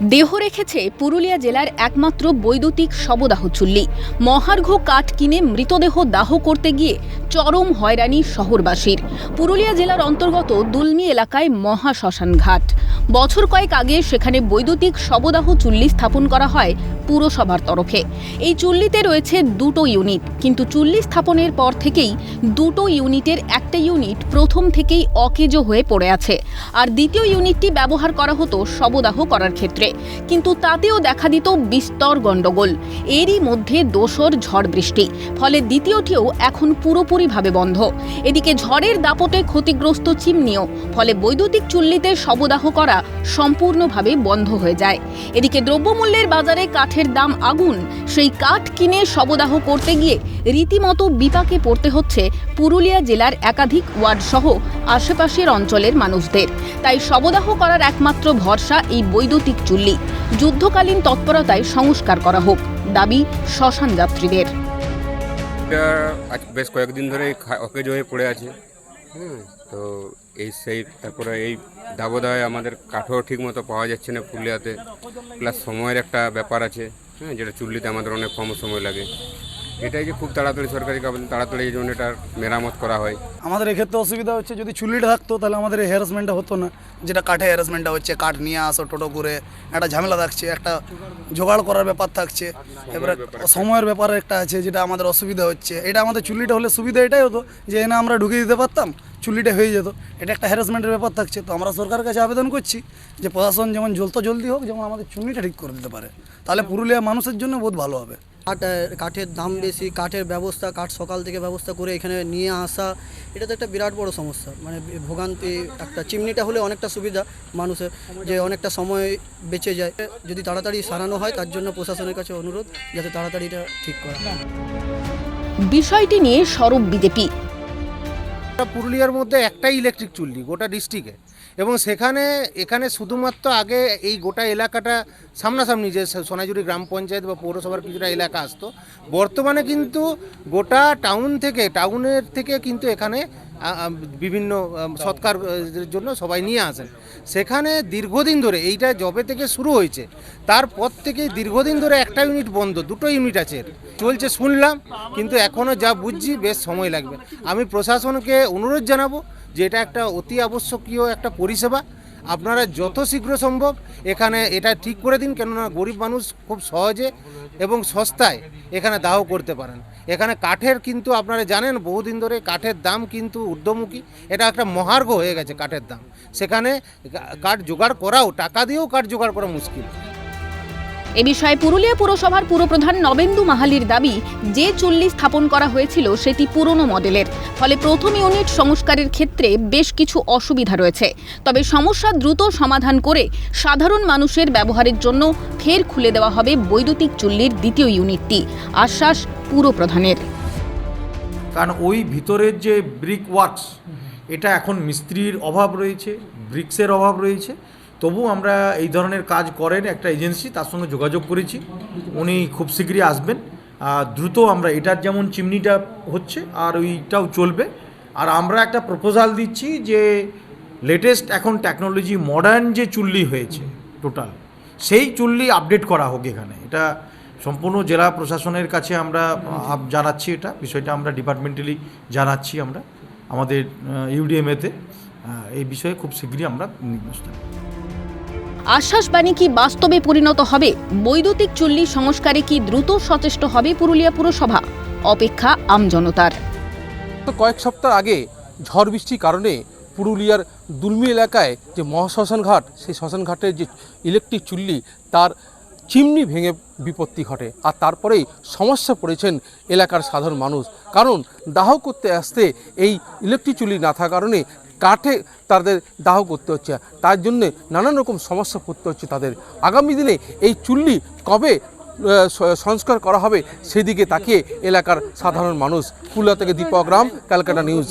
দেহ রেখেছে পুরুলিয়া জেলার একমাত্র বৈদ্যুতিক শবদাহ চুল্লি। মহার্ঘ কাঠ কিনে মৃতদেহ দাহ করতে গিয়ে চরম হয়রানি শহরবাসীর। পুরুলিয়া জেলার অন্তর্গত দুলমি এলাকায় মহা শ্মশান ঘাট। বছর কয়েক আগে সেখানে বৈদ্যুতিক শবদাহ চুল্লি স্থাপন করা হয় পুরসভার তরফে। এই চুল্লিতে রয়েছে দুটো ইউনিট, কিন্তু চুল্লি স্থাপনের পর থেকেই দুটো ইউনিটের একটা ইউনিট প্রথম থেকেই অকেজো হয়ে পড়ে আছে। আর দ্বিতীয় ইউনিটটি ব্যবহার করা হতো শবদাহ করার ক্ষেত্রে। কিন্তু তাতেও দেখা দিত বিস্তর গণ্ডগোল। এরই মধ্যে দোসর ঝড় বৃষ্টি। ফলে দ্বিতীয়টিও এখন পুরোপুরিভাবে বন্ধ। এদিকে ঝড়ের দাপটে ক্ষতিগ্রস্ত চিমনিও। ফলে বৈদ্যুতিক চুল্লিতে শবদাহ করা সম্পূর্ণভাবে বন্ধ হয়ে যায়। এদিকে দ্রব্যমূল্যের বাজারে কাঠের দাম আগুন। সেই কাঠ কিনে শবদাহ করতে গিয়ে রীতিমতো বিপাকে পড়তে হচ্ছে পুরুলিয়া জেলার একাধিক ওয়ার্ড সহ আশেপাশের অঞ্চলের মানুষদের। তাই শবদাহ করার একমাত্র ভরসা এই বৈদ্যুতিক চুল্লি। যুদ্ধকালীন তৎপরতায় সংস্কার করা হোক, দাবি শ্মশান যাত্রীদের। বেশ কয়েকদিন ধরে অকেজ হয়ে পড়ে আছে। তো এই সেই, তারপরে এই দাবদাহে আমাদের কাঠও ঠিক মতো পাওয়া যাচ্ছে না পুরুলিয়াতে। প্লাস সময়ের একটা ব্যাপার আছে হ্যাঁ যেটা চুল্লিতে আমাদের অনেক কম সময় লাগে। এটাই যে খুব তাড়াতাড়ি সরকারি তাড়াতাড়ি এই জন্য এটার মেরামত করা হয়। আমাদের এক্ষেত্রে অসুবিধা হচ্ছে যদি চুল্লিটা থাকতো তাহলে আমাদের এই হ্যারাসমেন্টটা হতো না। যেটা কাঠে হ্যারাসমেন্টটা হচ্ছে কাঠ নিয়ে আসো টোটো করে একটা ঝামেলা থাকছে একটা জোগাড় করার ব্যাপার থাকছে। এবারে সময়ের ব্যাপার একটা। আছে যেটা আমাদের অসুবিধা হচ্ছে। এটা আমাদের চুল্লিটা হলে সুবিধা এটাই হতো যে এনে আমরা ঢুকিয়ে দিতে পারতাম চুল্লিটা হয়ে যেত। এটা একটা হ্যারাসমেন্টের ব্যাপার থাকছে। তো আমরা সরকারের কাছে আবেদন করছি যে প্রশাসন যেমন জলতো জলদি হোক যেমন আমাদের চুল্লিটা ঠিক করে দিতে পারে। তাহলে পুরুলিয়া মানুষের জন্য বহুত ভালো হবে। কাঠ কাঠের দাম বেশি কাঠের ব্যবস্থা কাঠ সকাল থেকে ব্যবস্থা করে এখানে নিয়ে আসা এটা তো একটা বিরাট বড় সমস্যা। মানে ভোগান্তি একটা চিমনিটা হলে অনেকটা সুবিধা মানুষের যে অনেকটা সময় বেঁচে যায়। যদি তাড়াতাড়ি সারানো হয় তার জন্য প্রশাসনের কাছে অনুরোধ যাতে তাড়াতাড়ি এটা ঠিক করা বিষয়টি নিয়ে সরব বিজেপি। পুরুলিয়ার মধ্যে একটাই ইলেকট্রিক চুল্লি, গোটা ডিস্ট্রিক্টে এবং সেখানে, এখানে শুধুমাত্র আগে এই গোটা এলাকাটা সামনাসামনি যে সোনাঝুরি গ্রাম পঞ্চায়েত বা পৌরসভার কিছুটা এলাকা আসতো, বর্তমানে কিন্তু গোটা টাউন থেকে টাউনের থেকে কিন্তু এখানে বিভিন্ন সৎকার জন্য সবাই নিয়ে আসেন। সেখানে দীর্ঘদিন ধরে এইটা জবে থেকে শুরু হয়েছে, তারপর থেকে দীর্ঘদিন ধরে একটা ইউনিট বন্ধ, দুটো ইউনিট আছে চলছে শুনলাম, কিন্তু এখনও যা বুঝছি বেশ সময় লাগবে। আমি প্রশাসনকে অনুরোধ জানাব যে এটা একটা অতি আবশ্যকীয় একটা পরিষেবা আপনারা যত শীঘ্র সম্ভব এখানে এটা ঠিক করে দিন, কেননা গরিব মানুষ খুব সহজে এবং সস্তায় এখানে দাহ করতে পারেন। এখানে কাঠের কিন্তু আপনারা জানেন, বহুদিন ধরে কাঠের দাম কিন্তু ঊর্ধ্বমুখী। এটা একটা মহার্ঘ হয়ে গেছে কাঠের দাম। সেখানে কাঠ জোগাড় করাও, টাকা দিয়েও কাঠ জোগাড় করা মুশকিল। এ বিষয়ে পুরুলিয়া পুরসভার পুরপ্রধান নবেন্দু মাহালির দাবি, যে চুল্লি স্থাপন করা হয়েছিল সেটি পুরনো মডেলের। ফলে প্রথম ইউনিট সংস্কারের ক্ষেত্রে বেশ কিছু অসুবিধা রয়েছে। তবে সমস্যা দ্রুত সমাধান করে সাধারণ মানুষের ব্যবহারের জন্য ফের খুলে দেওয়া হবে বৈদ্যুতিক চুল্লির দ্বিতীয় ইউনিটটি। আশ্বাস পুরপ্রধানের। কারণ ওই ভিতরের যে ব্রিক ওয়ার্কস এটা এখন মিস্ত্রির অভাব রয়েছে, ব্রিক্সের অভাব রয়েছে। তবু আমরা এই ধরনের কাজ করেন একটা এজেন্সি, তার সঙ্গে যোগাযোগ করেছি। উনি খুব শীঘ্রই আসবেন। আর দ্রুত আমরা এটার যেমন চিমনিটা হচ্ছে, আর ওইটাও চলবে। আর আমরা একটা প্রপোজাল দিচ্ছি যে লেটেস্ট এখন টেকনোলজি মডার্ন যে চুল্লি হয়েছে টোটাল সেই চুল্লি আপডেট করা হোক এখানে। এটা সম্পূর্ণ জেলা প্রশাসনের কাছে আমরা জানাচ্ছি এটা। বিষয়টা আমরা ডিপার্টমেন্টালি জানাচ্ছি আমরা, আমাদের ইউডিএমএতে এই বিষয়ে খুব শীঘ্রই আমরা নির্দেশ। আশ্বাসবাণী কি বাস্তবে পরিণত হবে? বৈদ্যুতিক চুল্লি সংস্কারে কি দ্রুত সচেষ্ট হবে পুরুলিয়া পুরসভা? অপেক্ষা আমজনতার কয়েক সপ্তাহ আগে ঝড় বৃষ্টির কারণে পুরুলিয়ার দুলমি এলাকায় যে মহাশ্মশান ঘাট, সেই শ্মশান ঘাটের যে ইলেকট্রিক চুল্লি, তার চিমনি ভেঙে বিপত্তি ঘটে। আর তারপরেই সমস্যা পড়েছেন এলাকার সাধারণ মানুষ। কারণ দাহ করতে আসতে এই ইলেকট্রিক চুল্লি না থাকার কারণে কাঠে তাদের দাহ করতে হচ্ছে। তার জন্যে নানান রকম সমস্যা পড়তে হচ্ছে তাদের। আগামী দিনে এই চুল্লি কবে সংস্কার করা হবে, সেদিকে তাকিয়ে এলাকার সাধারণ মানুষ। পুরুলিয়া থেকে দীপক রাম, ক্যালকাটা নিউজ।